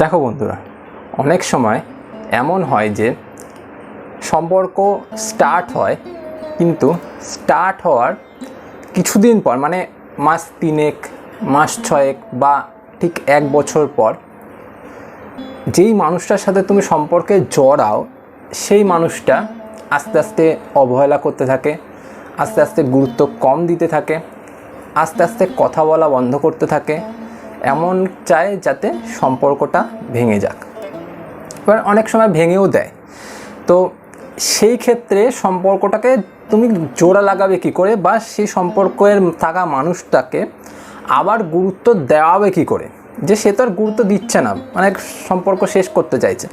দেখো বন্ধুরা, অনেক সময় এমন হয় যে সম্পর্ক স্টার্ট হয়, কিন্তু স্টার্ট হওয়ার কিছুদিন পর মানে মাস তিনেক, মাস ছয়েক বা ঠিক এক বছর পর, যেই মানুষটার সাথে তুমি সম্পর্কে জড়াও, সেই মানুষটা আস্তে আস্তে অবহেলা করতে থাকে, আস্তে আস্তে গুরুত্ব কম দিতে থাকে, আস্তে আস্তে কথা বলা বন্ধ করতে থাকে এমন চায় যাতে সম্পর্কটা ভেঙে যাক। এবার অনেক সময় ভেঙেও দেয়। তো সেই ক্ষেত্রে সম্পর্কটাকে তুমি জোড়া লাগাবে কি করে বা সেই সম্পর্কের থাকা মানুষটাকে আবার গুরুত্ব দেওয়াবে কি করে? যে সে তো আর গুরুত্ব দিচ্ছে না মানে সম্পর্ক শেষ করতে চাইছে।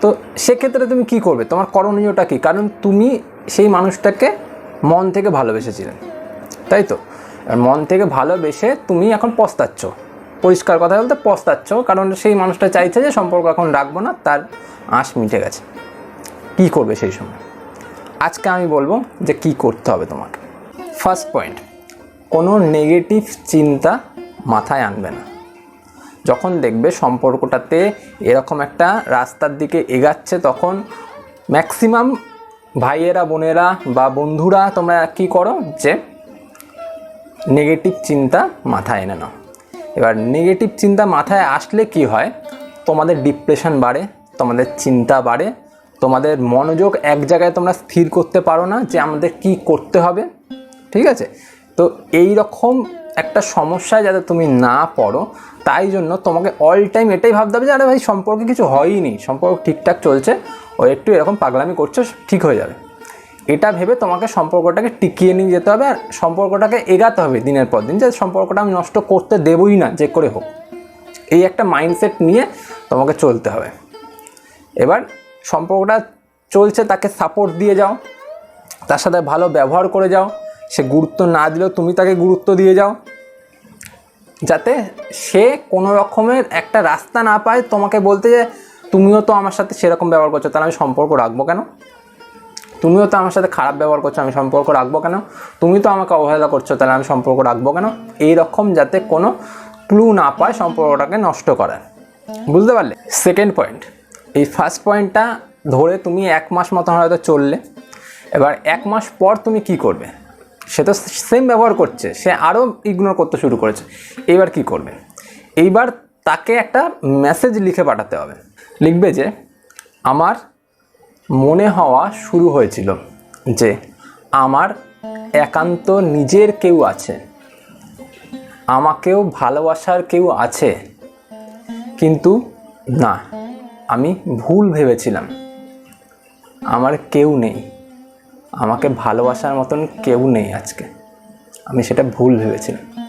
তো সেক্ষেত্রে তুমি কি করবে? তোমার করণীয়টা কি? কারণ তুমি সেই মানুষটাকে মন থেকে ভালোবেসেছিলে। তাই তো? মন থেকে ভালোবেসে তুমি এখন পস্তাচ্ছ। পরিষ্কার কথা বলতে পস্তাচ্ছ, কারণ সেই মানুষটা চাইছে যে সম্পর্ক এখন রাখব না, তার আঁশ মিটে গেছে। কী করবে সেই সময়? আজকে আমি বলব যে কি করতে হবে তোমাকে। ফার্স্ট পয়েন্ট কোনো নেগেটিভ চিন্তা মাথায় আনবে না। যখন দেখবে সম্পর্কটাতে এরকম একটা রাস্তার দিকে এগাচ্ছে, তখন ম্যাক্সিমাম ভাইয়েরা, বোনেরা বা বন্ধুরা তোমরা কি করো যে নেগেটিভ চিন্তা মাথায় এনে নাও। এবার নেগেটিভ চিন্তা মাথায় আসলে কি হয়? তোমাদের ডিপ্রেশন বাড়ে, তোমাদের চিন্তা বাড়ে, তোমাদের মনোযোগ এক জায়গায় তোমরা স্থির করতে পারো না যে আমাদের কি করতে হবে, ঠিক আছে? তো এই রকম একটা সমস্যায় যাতে তুমি না পড়ো, তাই জন্য তোমাকে অল টাইম এটাই ভাবতে হবে যে, আরে ভাই, সম্পর্কে কিছু হয়ই নি, সম্পর্ক ঠিকঠাক চলছে, ও একটু এরকম পাগলামি করছ, ঠিক হয়ে যাবে। এটা ভেবে তোমাকে সম্পর্কটাকে টিকিয়ে নিয়ে যেতে হবে আর সম্পর্কটাকে এগাতে হবে দিনের পর দিন, যে সম্পর্কটা আমি নষ্ট করতে দেবই না, যে করে হোক। এই একটা মাইন্ডসেট নিয়ে তোমাকে চলতে হবে। এবার সম্পর্কটা চলছে, তাকে সাপোর্ট দিয়ে যাও, তার সাথে ভালো ব্যবহার করে যাও, সে গুরুত্ব না দিলেও তুমি তাকে গুরুত্ব দিয়ে যাও, যাতে সে কোনো রকমের একটা রাস্তা না পায় তোমাকে বলতে যে, তুমিও তো আমার সাথে সেরকম ব্যবহার করছ, তাহলে আমি সম্পর্ক রাখব কেন? তুমিও তো আমার সাথে খারাপ ব্যবহার করছ, আমি সম্পর্ক রাখব কেন? তুমি তো আমাকে অবহেলা করছ, তাহলে আমি সম্পর্ক রাখব কেন? এই রকম যাতে কোনো ক্লু না পায় সম্পর্কটাকে নষ্ট করার। বুঝতে পারলে? সেকেন্ড পয়েন্ট এই ফার্স্ট পয়েন্টটা ধরে তুমি এক মাস মতো হয়তো চললে। এবার এক মাস পর তুমি কি করবে? সে তো সেম ব্যবহার করছে, সে আরও ইগনোর করতে শুরু করেছে। এইবার কি করবে? এইবার তাকে একটা মেসেজ লিখে পাঠাতে হবে। লিখবে যে, আমার মনে হওয়া শুরু হয়েছিল যে আমার একান্ত নিজের কেউ আছে। আমাকেও ভালোবাসার কেউ আছে। কিন্তু না, আমি ভুল ভেবেছিলাম। আমার কেউ নেই। আমাকে ভালোবাসার মতন কেউ নেই আজকে। আমি সেটা ভুল ভেবেছিলাম।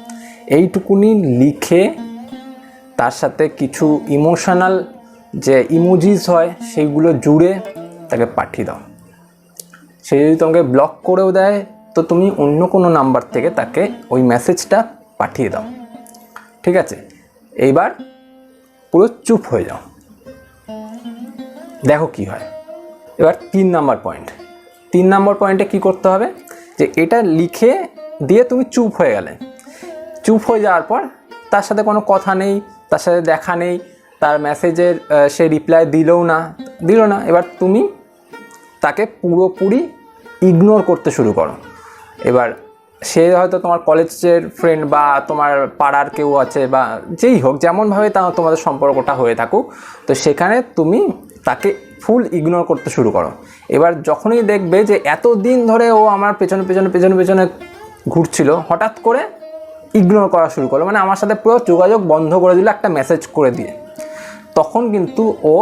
এইটুকুনি লিখে তার সাথে কিছু ইমোশনাল যে ইমোজিস হয়, সেইগুলো জুড়ে তাকে পাঠিয়ে দাও। সে যদি তোমাকে ব্লক করেও দেয়, তো তুমি অন্য কোনো নাম্বার থেকে তাকে ওই মেসেজটা পাঠিয়ে দাও। ঠিক আছে? এইবার পুরো চুপ হয়ে যাও। দেখো কি হয়। এবার তিন নাম্বার পয়েন্ট তিন নাম্বার পয়েন্টে কি করতে হবে? যে এটা লিখে দিয়ে তুমি চুপ হয়ে গেলে। চুপ হয়ে যাওয়ার পর তার সাথে কোনো কথা নেই, তার সাথে দেখা নেই, তার মেসেজের সে রিপ্লাই দিলও না, দিল না। এবার তুমি তাকে পুরোপুরি ইগনোর করতে শুরু করো। এবার সে হয়তো তোমার কলেজের ফ্রেন্ড বা তোমার পাড়ার কেউ আছে বা যেই হোক, যেমনভাবে তা তোমাদের সম্পর্কটা হয়ে থাকুক, তো সেখানে তুমি তাকে ফুল ইগনোর করতে শুরু করো। এবার যখনই দেখবে যে এত দিন ধরে ও আমার পেছনে পেছনে পেছনে পেছনে ঘুরছিল, হঠাৎ করে ইগনোর করা শুরু করল। মানে আমার সাথে পুরো যোগাযোগ বন্ধ করে দিল একটা মেসেজ করে দিয়ে। তখন কিন্তু ও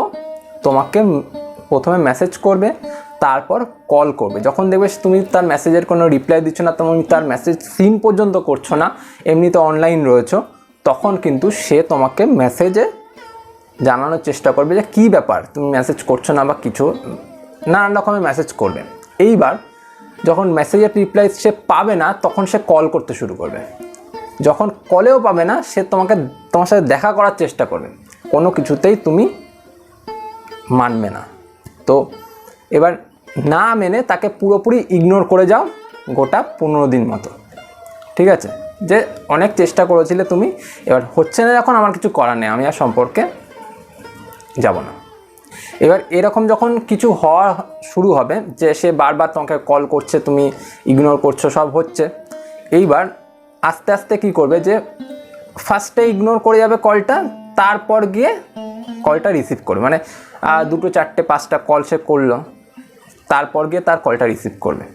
তোমাকে প্রথমে মেসেজ করবে তারপর কল করবে। যখন দেখবে তুমি তার মেসেজের কোনো রিপ্লাই দিচ্ছ না, তুমি তার মেসেজ সিন পর্যন্ত করছ না, এমনিতে অনলাইন রয়েছো, তখন কিন্তু সে তোমাকে মেসেজে জানানোর চেষ্টা করবে যে কী ব্যাপার, তুমি মেসেজ করছ না বা কিছু, নানান রকমের মেসেজ করবে। এইবার যখন মেসেজের রিপ্লাই সে পাবে না, তখন সে কল করতে শুরু করবে। যখন কলেও পাবে না, সে তোমাকে, তোমার সাথে দেখা করার চেষ্টা করবে। কোনো কিছুতেই তুমি মানবে না। তো এবার না মেনে তাকে পুরোপুরি ইগনোর করে যাও গোটা পনেরো দিন মতো। ঠিক আছে? যে অনেক চেষ্টা করেছিলে তুমি, এবার হচ্ছে না যখন আমার কিছু করার নেই, আমি আর সম্পর্কে যাব না। এবার এরকম যখন কিছু হওয়া শুরু হবে যে সে বারবার তোমাকে কল করছে, তুমি ইগনোর করছ, সব হচ্ছে, এইবার আস্তে আস্তে কি করবে যে ফার্স্টে ইগনোর করে যাবে কলটা তারপর গিয়ে কলটা রিসিভ করবে। মানে দুটো, চারটে, পাঁচটা কল সে করল। তারপর গিয়ে তার কলটা রিসিভ করবে।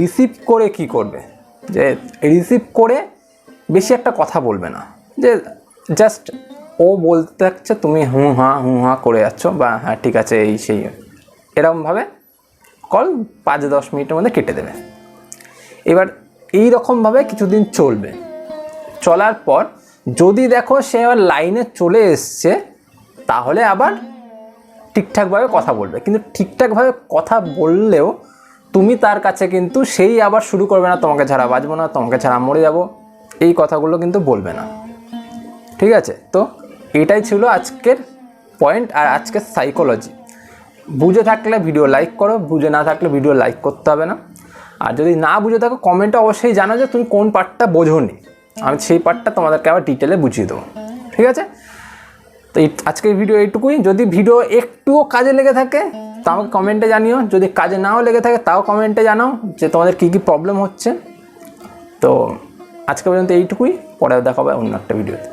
রিসিভ করে কি করবে? যে রিসিভ করে বেশি একটা কথা বলবে না। যে জাস্ট ও বলতে থাকছে তুমি হুঁ হাঁ হুঁ হাঁ করে যাচ্ছ বা হ্যাঁ ঠিক আছে, এই সেই। এরকমভাবে কল পাঁচ দশ মিনিটের মধ্যে কেটে দেবে। এবার এই রকমভাবে কিছুদিন চলবে। চলার পর যদি দেখো সে আবার লাইনে চলে এসছে, তাহলে আবার ঠিকঠাকভাবে কথা বলবে। কিন্তু ঠিকঠাকভাবে কথা বললেও তুমি তার কাছে কিন্তু সেই আবার শুরু করবে না, তোমাকে ছাড়া বাঁচবো না, তোমাকে ছাড়া মরে যাব। এই কথাগুলো কিন্তু বলবে না। ঠিক আছে? তো এটাই ছিল আজকের পয়েন্ট আর আজকের সাইকোলজি বুঝে থাকলে ভিডিও লাইক করো, বুঝে না থাকলে ভিডিও লাইক করতে হবে না। আর যদি না বুঝে থাকো কমেন্টে অবশ্যই জানো যে তুমি কোন পার্টটা বোঝোনি। আমি সেই পার্টটা তোমাদেরকে আবার ডিটেলে বুঝিয়ে দেবো। ঠিক আছে? তো এই আজকের ভিডিও এইটুকুই। যদি ভিডিও একটুও কাজে লেগে থাকে, তাও কমেন্টে জানিও। যদি কাজে নাও লেগে থাকে, তাও কমেন্টে জানাও যে তোমাদের কী কী প্রবলেম হচ্ছে। তো আজকে পর্যন্ত এইটুকুই। পরে দেখাবে অন্য একটা ভিডিওতে